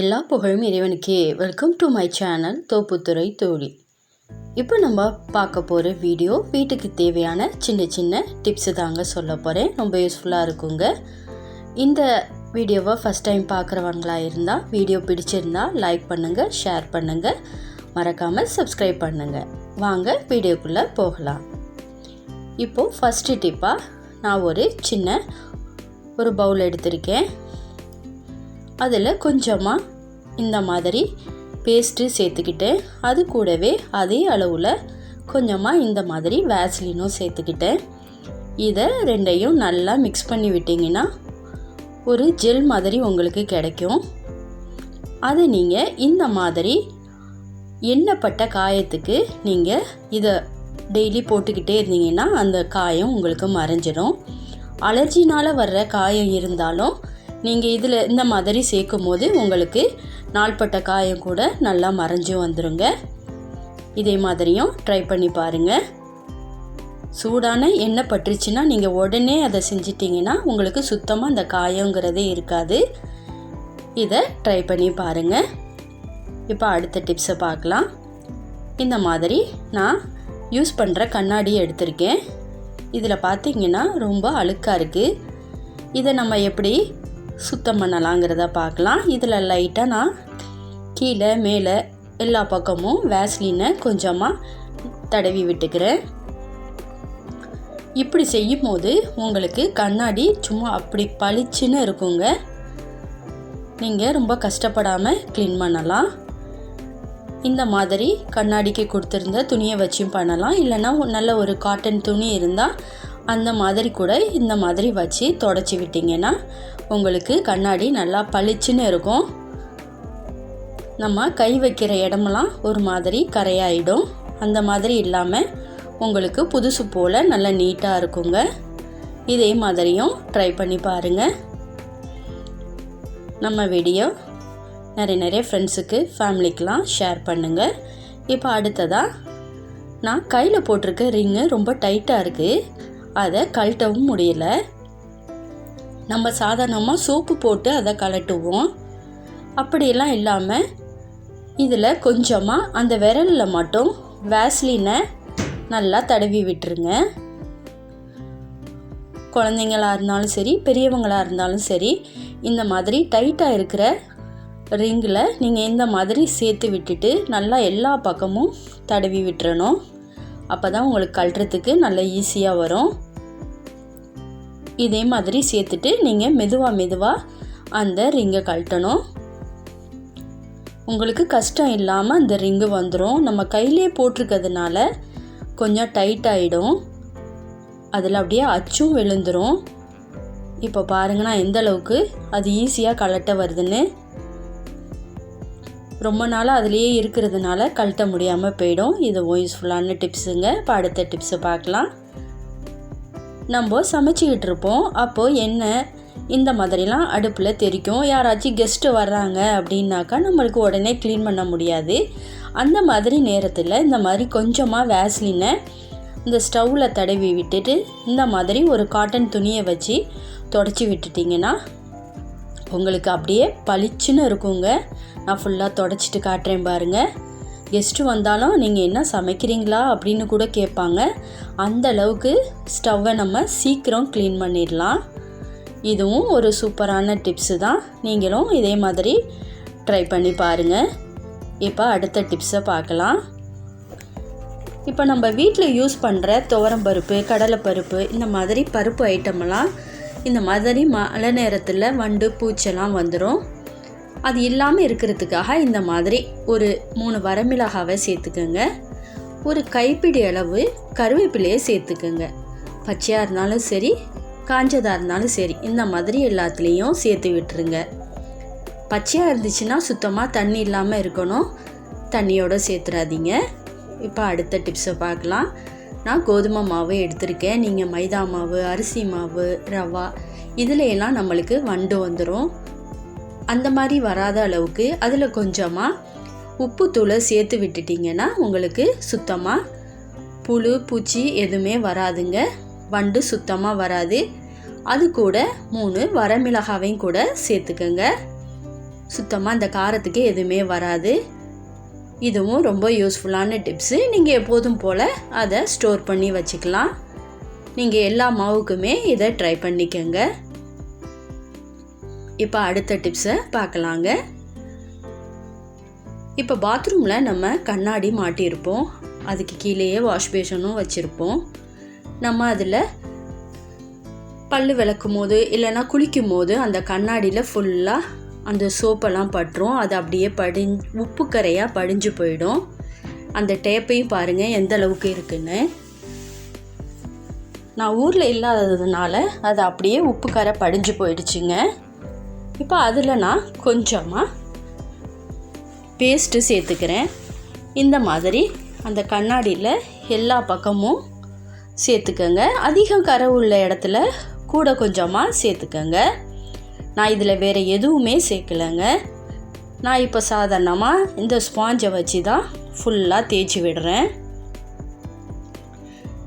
எல்லா புகழும் இறைவனுக்கே. Welcome to my channel Thopputhurai தோழி இப்போ நம்ம பார்க்க போகிற வீடியோ வீட்டுக்கு தேவையான சின்ன சின்ன டிப்ஸு தாங்க சொல்ல போகிறேன் ரொம்ப யூஸ்ஃபுல்லாக இருக்குங்க. இந்த வீடியோவை ஃபஸ்ட் டைம் பார்க்குறவங்களாக இருந்தால் வீடியோ பிடிச்சிருந்தா லைக் பண்ணுங்கள் ஷேர் பண்ணுங்கள் மறக்காமல் சப்ஸ்கிரைப் பண்ணுங்கள் வாங்க வீடியோக்குள்ளே போகலாம். இப்போது ஃபஸ்ட்டு டிப்பாக நான் ஒரு சின்ன ஒரு பவுல் எடுத்திருக்கேன். அதில் கொஞ்சமாக இந்த மாதிரி பேஸ்ட்டு சேர்த்துக்கிட்டேன் அது கூடவே அதே அளவில் கொஞ்சமாக இந்த மாதிரி வேஸ்லினும் சேர்த்துக்கிட்டேன் இதை ரெண்டையும் நல்லா மிக்ஸ் பண்ணி விட்டிங்கன்னா ஒரு ஜெல் மாதிரி உங்களுக்கு கிடைக்கும். அதை நீங்கள் இந்த மாதிரி எண்ணெய்ப்பட்ட காயத்துக்கு நீங்கள் இதை டெய்லி போட்டுக்கிட்டே இருந்தீங்கன்னா அந்த காயம் உங்களுக்கு மறைஞ்சிடும் அலர்ஜினால் வர்ற காயம் இருந்தாலும் நீங்கள் இதில் இந்த மாதிரி சேர்க்கும் போது உங்களுக்கு நாள்பட்ட காயம் கூட நல்லா மறைஞ்சு வந்துருங்க. இதே மாதிரியும் ட்ரை பண்ணி பாருங்கள் சூடான எண்ணெய் பட்டுருச்சுன்னா நீங்கள் உடனே அதை செஞ்சிட்டிங்கன்னா உங்களுக்கு சுத்தமாக அந்த காயங்கிறதே இருக்காது. இதை ட்ரை பண்ணி பாருங்கள் இப்போ அடுத்த டிப்ஸை பார்க்கலாம். இந்த மாதிரி நான் யூஸ் பண்ணுற கண்ணாடி எடுத்திருக்கேன். இதில் பார்த்தீங்கன்னா ரொம்ப அழுக்காக இருக்குது இதை நம்ம எப்படி சுத்தம் பண்ணலாங்கிறத பார்க்கலாம். இதில் லைட்டாக நான் கீழே மேலே எல்லா பக்கமும் வேஸ்லினை கொஞ்சமாக தடவி விட்டுக்கிறேன். இப்படி செய்யும் போது உங்களுக்கு கண்ணாடி சும்மா அப்படி பளிச்சுன்னு இருக்குங்க. நீங்கள் ரொம்ப கஷ்டப்படாமல் க்ளீன் பண்ணலாம். இந்த மாதிரி கண்ணாடிக்கு கொடுத்துருந்த துணியை வச்சும் பண்ணலாம். இல்லைன்னா நல்ல ஒரு காட்டன் துணி இருந்தால் அந்த மாதிரி கூட இந்த மாதிரி வச்சு தொடச்சி விட்டிங்கன்னா உங்களுக்கு கண்ணாடி நல்லா பளிச்சுன்னு இருக்கும். நம்ம கை வைக்கிற இடமெல்லாம் ஒரு மாதிரி கரையாயிடும். அந்த மாதிரி இல்லாமல் உங்களுக்கு புதுசு போல் நல்லா நீட்டாக இருக்குங்க. இதே மாதிரியும் ட்ரை பண்ணி பாருங்கள் நம்ம வீடியோ நிறைய நிறைய ஃப்ரெண்ட்ஸுக்கு ஃபேமிலிக்கெலாம் ஷேர் பண்ணுங்கள் இப்போ அடுத்ததாக நான் கையில் போட்டிருக்க ரிங்கு ரொம்ப டைட்டாக இருக்குது அதை கழட்டவும் முடியல. நம்ம சாதாரணமாக சோப்பு போட்டு அதை கலட்டுவோம் அப்படியெல்லாம் இல்லாமல் இதில் கொஞ்சமாக அந்த விரலில் மட்டும் வேஸ்லினை நல்லா தடவி விட்டுருங்க. குழந்தைங்களாக இருந்தாலும் சரி பெரியவங்களாக இருந்தாலும் சரி இந்த மாதிரி டைட்டாக இருக்கிற ரிங்கில் நீங்கள் இந்த மாதிரி சேர்த்து விட்டுட்டு நல்லா எல்லா பக்கமும் தடவி விட்டுறணும். அப்போ தான் உங்களுக்கு கழட்டுறதுக்கு நல்லா ஈஸியாக வரும். இதே மாதிரி சேர்த்துட்டு நீங்கள் மெதுவாக மெதுவாக அந்த ரிங்கை கழட்டணும். உங்களுக்கு கஷ்டம் இல்லாமல் அந்த ரிங்கு வந்துடும் நம்ம கையிலே போட்டிருக்கிறதுனால கொஞ்சம் டைட் ஆகிடும் அதில் அப்படியே அச்சும் விழுந்துடும் இப்போ பாருங்கள் நான் எந்த அளவுக்கு அது ஈஸியாக கழட்ட வருதுன்னு. ரொம்ப நாளாக அதுலேயே இருக்கிறதுனால கழட்ட முடியாமல் போயிடும். இது யூஸ்ஃபுல்லான டிப்ஸுங்க இப்போ அடுத்த டிப்ஸை பார்க்கலாம். நம்ம சமைச்சிக்கிட்டு இருப்போம் அப்போது எண்ணெய் இந்த மாதிரிலாம் அடுப்பில் தெரிக்கும். யாராச்சும் கெஸ்ட்டு வர்றாங்க அப்படின்னாக்கா நம்மளுக்கு உடனே க்ளீன் பண்ண முடியாது. அந்த மாதிரி நேரத்தில் இந்த மாதிரி கொஞ்சமாக வேஸ்லினை இந்த ஸ்டவ்வில் தடவி விட்டுட்டு இந்த மாதிரி ஒரு காட்டன் துணியை வச்சு தொடச்சி விட்டுட்டிங்கன்னா உங்களுக்கு அப்படியே பளிச்சுன்னு இருக்குங்க. நான் ஃபுல்லாக தொடச்சிட்டு காட்டுறேன் பாருங்கள் கெஸ்ட்டு வந்தாலும் நீங்கள் என்ன சமைக்கிறீங்களா அப்படின்னு கூட கேட்பாங்க. அந்த அளவுக்கு ஸ்டவ்வை நம்ம சீக்கிரம் க்ளீன் பண்ணிடலாம். இதுவும் ஒரு சூப்பரான டிப்ஸு தான். நீங்களும் இதே மாதிரி ட்ரை பண்ணி பாருங்கள் இப்போ அடுத்த டிப்ஸை பார்க்கலாம். இப்போ நம்ம வீட்டில் யூஸ் பண்ணுற துவரம்பருப்பு கடலைப்பருப்பு இந்த மாதிரி பருப்பு ஐட்டமெல்லாம் இந்த மாதிரி மழை நேரத்தில் வண்டு பூச்செல்லாம் வந்துடும் அது இல்லாமல் இருக்கிறதுக்காக இந்த மாதிரி ஒரு மூணு வரமிளகாவை சேர்த்துக்கோங்க. ஒரு கைப்பிடி அளவு கருவேப்பிலையை சேர்த்துக்கோங்க. பச்சையாக இருந்தாலும் சரி காஞ்சதாக இருந்தாலும் சரி இந்த மாதிரி எல்லாத்துலேயும் சேர்த்து விட்டுருங்க. பச்சையாக இருந்துச்சுன்னா சுத்தமாக தண்ணி இல்லாமல் இருக்கணும். தண்ணியோடு சேர்த்துறாதீங்க. இப்போ அடுத்த டிப்ஸை பார்க்கலாம். நான் கோதுமை மாவு எடுத்திருக்கேன். நீங்கள் மைதா மாவு அரிசி மாவு ரவா இதில் எல்லாம் நம்மளுக்கு வண்டு வந்துடும் அந்த மாதிரி வராத அளவுக்கு அதில் கொஞ்சமாக உப்புத்தூளை சேர்த்து விட்டுட்டிங்கன்னா உங்களுக்கு சுத்தமாக புழு பூச்சி எதுவுமே வராதுங்க. வண்டு சுத்தமாக வராது. அது கூட மூணு வரமிளகாவையும் கூட சேர்த்துக்கோங்க. சுத்தமாக அந்த காரத்துக்கு எதுவுமே வராது. இதுவும் ரொம்ப யூஸ்ஃபுல்லான டிப்ஸு நீங்கள் எப்போதும் போல் அதை ஸ்டோர் பண்ணி வச்சுக்கலாம். நீங்கள் எல்லா மாவுக்குமே இதை ட்ரை பண்ணிக்கோங்க. இப்போ அடுத்த டிப்ஸை பார்க்கலாங்க இப்போ பாத்ரூமில் நம்ம கண்ணாடி மாட்டியிருப்போம். அதுக்கு கீழேயே வாஷ் பேஷனும் வச்சுருப்போம். நம்ம அதில் பல் விளக்கும் போது இல்லைன்னா குளிக்கும் போது அந்த கண்ணாடியில் ஃபுல்லாக அந்த சோப்பெல்லாம் பட்டுரும். அது அப்படியே படிஞ் உப்பு கரையாக படிஞ்சு போயிடும். அந்த டேப்பையும் பாருங்கள் எந்த அளவுக்கு இருக்குன்னு. நான் ஊரில் இல்லாததுனால அது அப்படியே உப்பு கரை படிஞ்சு போயிடுச்சுங்க. இப்போ அதில் நான் கொஞ்சமாக பேஸ்ட்டு சேர்த்துக்கிறேன். இந்த மாதிரி அந்த கண்ணாடியில் எல்லா பக்கமும் சேர்த்துக்கோங்க. அதிகம் கரை உள்ள இடத்துல கூட கொஞ்சமாக சேர்த்துக்கோங்க. நான் இதில் வேறு எதுவுமே சேர்க்கலைங்க. நான் இப்போ சாதாரணமாக இந்த ஸ்பாஞ்சை வச்சு தான் ஃபுல்லாக தேய்ச்சி விடுறேன்.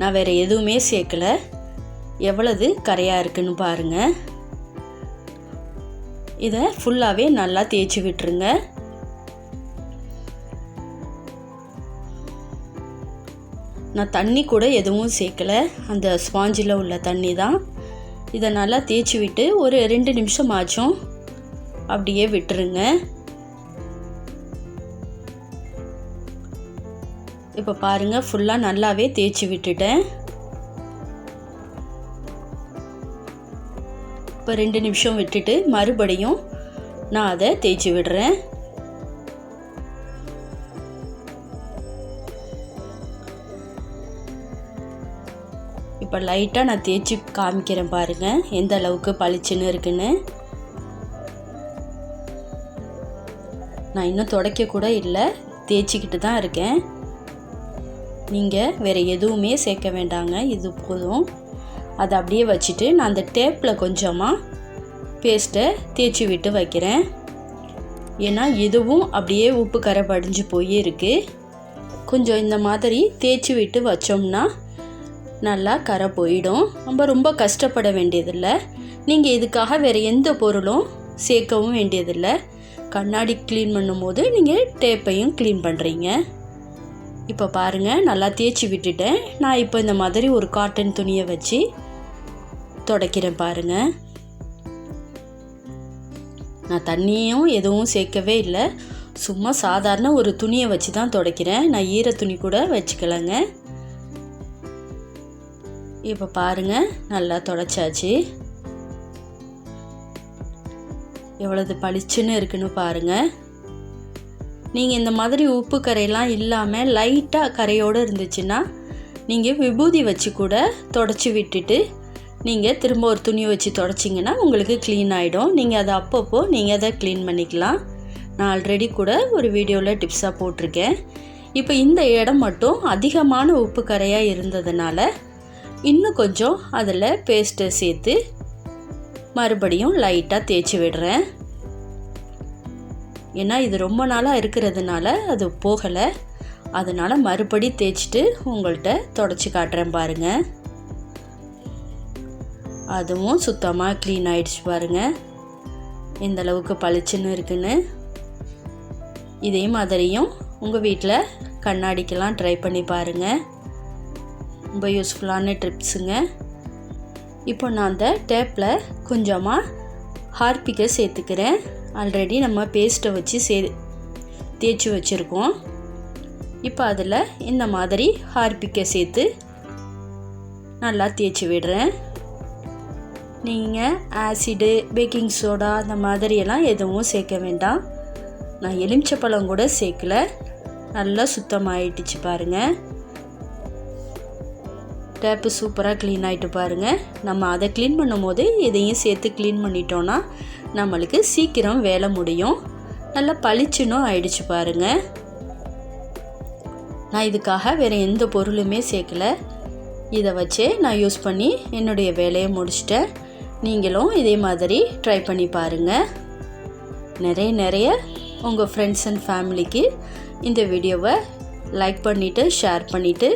நான் வேறு எதுவுமே சேர்க்கலை. எவ்வளவு கரையாக இருக்குன்னு பாருங்கள் இதை ஃபுல்லாகவே நல்லா தேய்ச்சி விட்டுருங்க. நான் தண்ணி கூட எதுவும் சேர்க்கலை. அந்த ஸ்பாஞ்சில் உள்ள தண்ணி தான். இதை நல்லா தேய்ச்சி விட்டு ஒரு ரெண்டு நிமிஷம் ஆச்சும் அப்படியே விட்டுருங்க. இப்போ பாருங்கள் ஃபுல்லாக நல்லாவே தேய்ச்சி விட்டுட்டேன். இப்போ ரெண்டு நிமிஷம் விட்டுட்டு மறுபடியும் நான் அதை தேய்ச்சி விடுறேன். இப்போ லைட்டாக நான் தேய்ச்சி காமிக்கிறேன் பாருங்கள் எந்த அளவுக்கு பளிச்சுன்னு இருக்குன்னு. நான் இன்னும் துடைக்க கூட இல்லை தேய்ச்சிக்கிட்டு தான் இருக்கேன். நீங்கள் வேறு எதுவுமே சேர்க்க வேண்டாங்க இது போதும். அதை அப்படியே வச்சுட்டு நான் அந்த டேப்பில் கொஞ்சமாக பேஸ்ட்டை தேய்ச்சி விட்டு வைக்கிறேன். ஏன்னா இதுவும் அப்படியே உப்பு கரை படிஞ்சு போய் இருக்குது கொஞ்சம் இந்த மாதிரி தேய்ச்சி விட்டு வச்சோம்னா நல்லா கரை போயிடும். நம்ம ரொம்ப கஷ்டப்பட வேண்டியதில்லை. நீங்கள் இதுக்காக வேறு எந்த பொருளும் சேர்க்கவும் வேண்டியதில்லை. கண்ணாடி க்ளீன் பண்ணும்போது நீங்கள் டேப்பையும் க்ளீன் பண்ணுறீங்க இப்போ பாருங்கள் நல்லா தேய்ச்சி விட்டுட்டேன். நான் இப்போ இந்த மாதிரி ஒரு காட்டன் துணியை வச்சு துடைக்கிறேன் பாருங்கள் நான் தண்ணியும் எதுவும் சேர்க்கவே இல்லை. சும்மா சாதாரண ஒரு துணியை வச்சு தான் துடைக்கிறேன். நான் ஈர துணி கூட வச்சுக்கலைங்க. இப்போ பாருங்கள் நல்லா தொடச்சாச்சு. எவ்வளவு பளிச்சுன்னு இருக்குன்னு பாருங்கள் நீங்கள் இந்த மாதிரி உப்பு கரையெல்லாம் இல்லாமல் லைட்டாக கரையோடு இருந்துச்சுன்னா நீங்கள் விபூதி வச்சு கூட தொடச்சி விட்டுட்டு நீங்கள் திரும்ப ஒரு துணி வச்சு தொடச்சிங்கன்னா உங்களுக்கு க்ளீன் ஆகிடும் நீங்கள் அதை அப்பப்போ நீங்கள் அதை க்ளீன் பண்ணிக்கலாம். நான் ஆல்ரெடி கூட ஒரு வீடியோவில் டிப்ஸாக போட்டிருக்கேன். இப்போ இந்த இடம் மட்டும் அதிகமான உப்பு கரையாக இருந்ததுனால இன்னும் கொஞ்சம் அதில் பேஸ்ட்டை சேர்த்து மறுபடியும் லைட்டாக தேய்ச்சி விடுறேன். ஏன்னா இது ரொம்ப நாளாக இருக்கிறதுனால அது போகலை. அதனால் மறுபடி தேய்ச்சிட்டு உங்கள்கிட்ட தொடச்சி காட்டுறேன் பாருங்கள் அதுவும் சுத்தமாக க்ளீன் ஆகிடுச்சு பாருங்கள் எந்த அளவுக்கு பளிச்சுன்னு இருக்குன்னு. இதே மாதிரியும் உங்கள் வீட்டில் கண்ணாடிக்கெல்லாம் ட்ரை பண்ணி பாருங்கள் ரொம்ப யூஸ்ஃபுல்லான ட்ரிப்ஸுங்க இப்போ நான் அந்த டேப்பில் கொஞ்சமாக ஹார்பிக்கை சேர்த்துக்கிறேன். ஆல்ரெடி நம்ம பேஸ்ட்டை வச்சு சே தேய்ச்சி வச்சுருக்கோம். இப்போ அதில் இந்த மாதிரி ஹார்பிக்கை சேர்த்து நல்லா தேய்ச்சி விடுறேன். நீங்கள் ஆசிடு பேக்கிங் சோடா அந்த மாதிரியெல்லாம் எதுவும் சேர்க்க வேண்டாம். நான் எலுமிச்சப்பழம் கூட சேர்க்கல. நல்லா சுத்தமாகிட்டுச்சு பாருங்கள் டேப்பு சூப்பராக க்ளீன் ஆகிட்டு பாருங்கள் நம்ம அதை க்ளீன் பண்ணும் போது இதையும் சேர்த்து க்ளீன் பண்ணிட்டோன்னா நம்மளுக்கு சீக்கிரம் வேலை முடியும். நல்லா பளிச்சுன்னும் ஆயிடுச்சு பாருங்கள் நான் இதுக்காக வேறு எந்த பொருளுமே சேர்க்கல. இதை வச்சே நான் யூஸ் பண்ணி என்னுடைய வேலையை முடிச்சிட்டேன். நீங்களும் இதே மாதிரி ட்ரை பண்ணி பாருங்கள் நிறைய நிறைய உங்கள் ஃப்ரெண்ட்ஸ் அண்ட் ஃபேமிலிக்கு இந்த வீடியோவை லைக் பண்ணிவிட்டு ஷேர் பண்ணிவிட்டு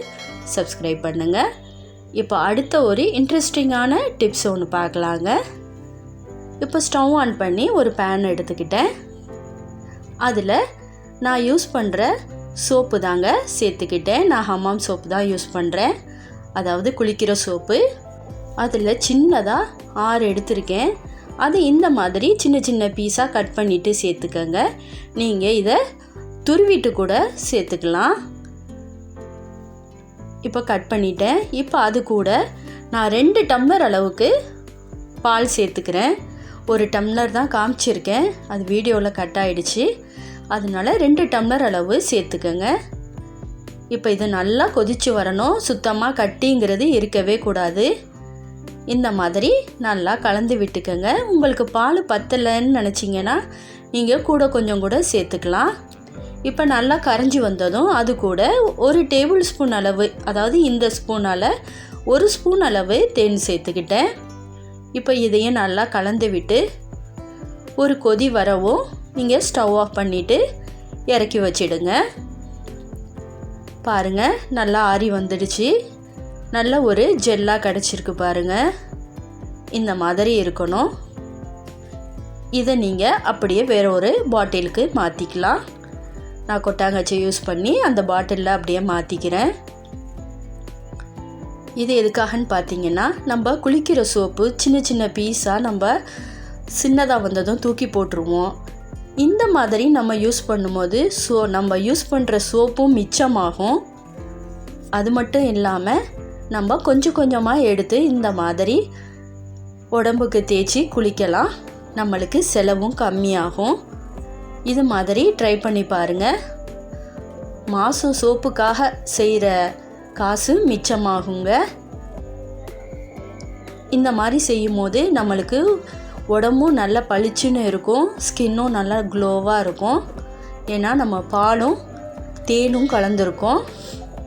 சப்ஸ்கிரைப் பண்ணுங்கள் இப்போ அடுத்த ஒரு இன்ட்ரெஸ்டிங்கான டிப்ஸ் ஒன்று பார்க்கலாங்க. இப்போ ஸ்டவ் ஆன் பண்ணி ஒரு பேன் எடுத்துக்கிட்டேன். அதில் நான் யூஸ் பண்ணுற சோப்பு தாங்க சேர்த்துக்கிட்டேன். நான் ஹமாம் சோப்பு தான் யூஸ் பண்ணுறேன் அதாவது குளிக்கிற சோப்பு அதில் சின்னதாக ஆறு எடுத்திருக்கேன். அது இந்த மாதிரி சின்ன சின்ன பீஸாக கட் பண்ணிவிட்டு சேர்த்துக்கங்க. நீங்கள் இதை துருவிட்டு கூட சேர்த்துக்கலாம். இப்போ கட் பண்ணிட்டேன். இப்போ அது கூட நான் ரெண்டு டம்ளர் அளவுக்கு பால் சேர்த்துக்கிறேன். ஒரு டம்ளர் தான் காமிச்சிருக்கேன். அது வீடியோவில் கட் ஆயிடுச்சு. அதனால ரெண்டு டம்ளர் அளவு சேர்த்துக்கோங்க. இப்போ இது நல்லா கொதிச்சு வரணும். சுத்தமாக கட்டிங்கிறது இருக்கவே கூடாது. இந்த மாதிரி நல்லா கலந்து விட்டுக்கோங்க. உங்களுக்கு பால் பத்தலைன்னு நினச்சிங்கன்னா நீங்கள் கூட கொஞ்சம் கூட சேர்த்துக்கலாம். இப்போ நல்லா கரைஞ்சி வந்ததும் அது கூட ஒரு டேபிள் ஸ்பூன் அளவு அதாவது இந்த ஸ்பூனால் ஒரு ஸ்பூன் அளவு தேன் சேர்த்துக்கிட்டேன். இப்போ இதையும் நல்லா கலந்து விட்டு ஒரு கொதி வரவும் நீங்கள் ஸ்டவ் ஆஃப் பண்ணிவிட்டு இறக்கி வச்சிடுங்க. பாருங்கள் நல்லா ஆறி வந்துடுச்சு. நல்ல ஒரு ஜெல்லாக கிடச்சிருக்கு பாருங்கள் இந்த மாதிரி இருக்கணும். இதை நீங்கள் அப்படியே வேற ஒரு பாட்டிலுக்கு மாற்றிக்கலாம் நான் கொட்டாங்கச்சி யூஸ் பண்ணி அந்த பாட்டிலில் அப்படியே மாற்றிக்கிறேன் இது எதுக்காகன்னு பார்த்தீங்கன்னா நம்ம குளிக்கிற சோப்பு சின்ன சின்ன பீஸாக நம்ம சின்னதாக வந்ததும் தூக்கி போட்டுருவோம். இந்த மாதிரி நம்ம யூஸ் பண்ணும்போது சோ நம்ம யூஸ் பண்ணுற சோப்பும் மிச்சமாகும். அது மட்டும் இல்லாமல் நம்ம கொஞ்சம் கொஞ்சமாக எடுத்து இந்த மாதிரி உடம்புக்கு தேய்ச்சி குளிக்கலாம். நம்மளுக்கு செலவும் கம்மியாகும். இது மாதிரி ட்ரை பண்ணி பாருங்கள் மாதம் சோப்புக்காக செய்கிற காசு மிச்சமாகுங்க. இந்த மாதிரி செய்யும் போது நம்மளுக்கு உடம்பும் நல்லா பளிச்சுன்னு இருக்கும். ஸ்கின்னும் நல்லா க்ளோவாக இருக்கும். ஏன்னா நம்ம பாலும் தேனும் கலந்துருக்கோம்.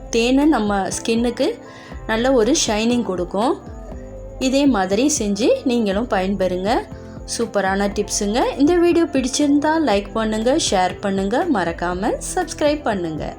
தேனை நம்ம ஸ்கின்னுக்கு நல்ல ஒரு ஷைனிங் கொடுக்கும். இதே மாதிரி செஞ்சு நீங்களும் பயன்பெறுங்க. சூப்பரான டிப்ஸுங்க இந்த வீடியோ பிடிச்சிருந்தா லைக் பண்ணுங்கள் ஷேர் பண்ணுங்கள் மறக்காமல் சப்ஸ்கிரைப் பண்ணுங்கள்